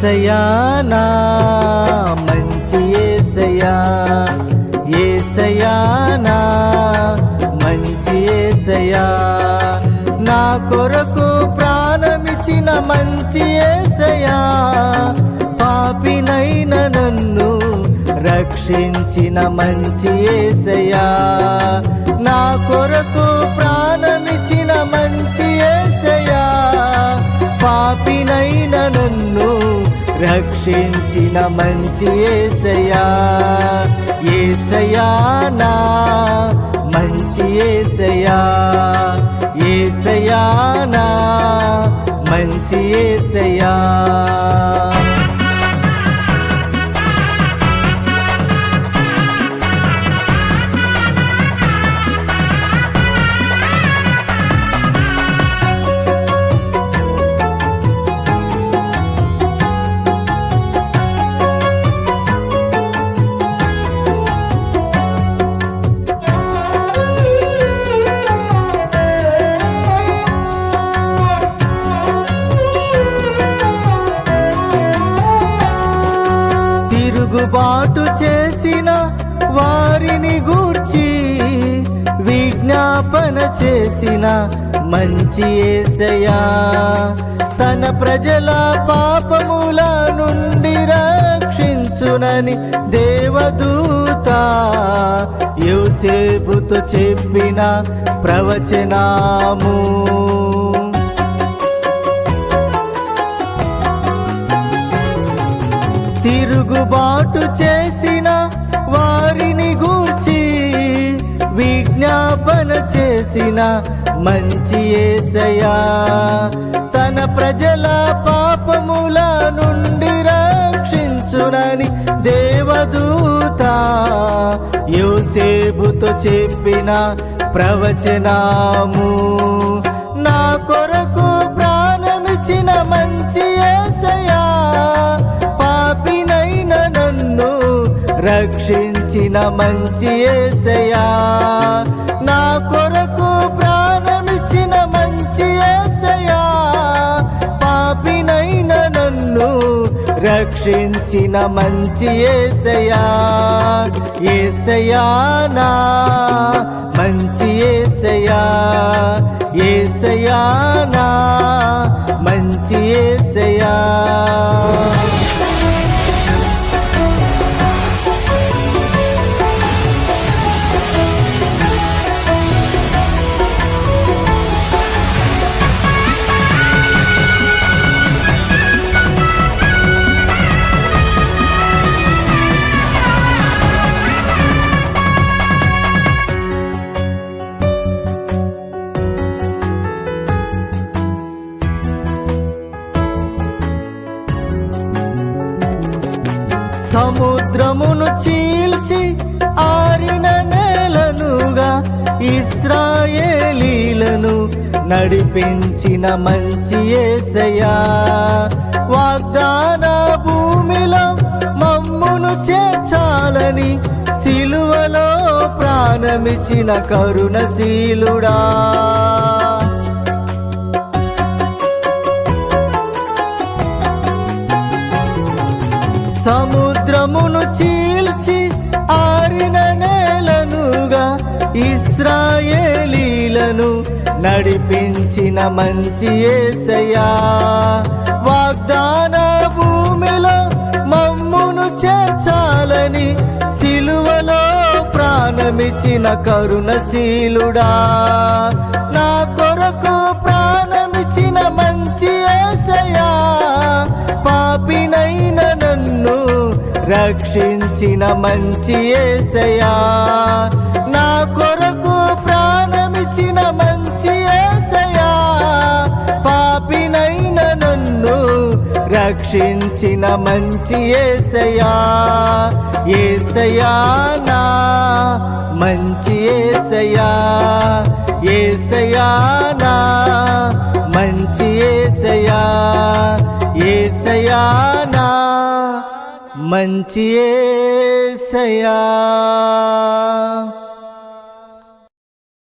ఏసయానా మంచి ఏసయా ఏసయానా మంచి ఏసయా నా కొరకు ప్రాణమిచ్చిన మంచి ఏసయా పాపినైన నన్ను రక్షించిన మంచి ఏసయా నా కొరకు ప్రాణమిచ్చిన మంచి ఏసయా పాపినైన నన్ను రక్షించిన మంచి ఏసయా ఏసయా నా మంచి ఏసయా ఏసయా నా మంచి ఏసయా తిరుగుబాటు చేసిన వారిని గూర్చి విజ్ఞాపన చేసిన మంచి ఏసయా తన ప్రజల పాపముల నుండి రక్షించునని దేవదూత యోసేపుతో చెప్పిన ప్రవచనాము. చేసిన మంచి ఏసయా తన ప్రజల పాపముల నుండి రక్షించునని దేవదూత యోసేబుతో చెప్పిన ప్రవచనాము. నా కొరకు ప్రాణమిచ్చిన మంచి ఏసయా పాపినైన నన్ను రక్షించిన మంచి ఏసయా నా కొరకు ప్రాణమిచ్చిన మంచి ఏసయా పాపినైన నన్ను రక్షించిన మంచి ఏసయా ఏసయా నా మంచి ఏసయా ఏసయా నా మంచి ఏసయా సముద్రమును చీల్చి ఆరిన నేలనుగా ఇస్రాయేలీలను నడిపించిన మంచి ఏసయా వాగ్దాన భూమిలో మమ్మును చేర్చాలని సిలువలో ప్రాణమిచ్చిన కరుణశీలుడా. సముద్రమును చీల్చి ఆరిన నేలనుగా ఇస్రాయేలీలను నడిపించిన మంచి ఏసయా వాగ్దాన భూమిలో మమ్మును చేర్చాలని సిలువలో ప్రాణమిచ్చిన కరుణశీలుడా. నా రక్షించిన మంచి ఏసయా నా కొరకు ప్రాణమిచ్చిన మంచి ఏసయా పాపినైన నన్ను రక్షించిన మంచి ఏసయా ఏసయా నా మంచి ఏసయా ఏసయా నా మంచి ఏసయా ఏసయా మంచి ఏసయా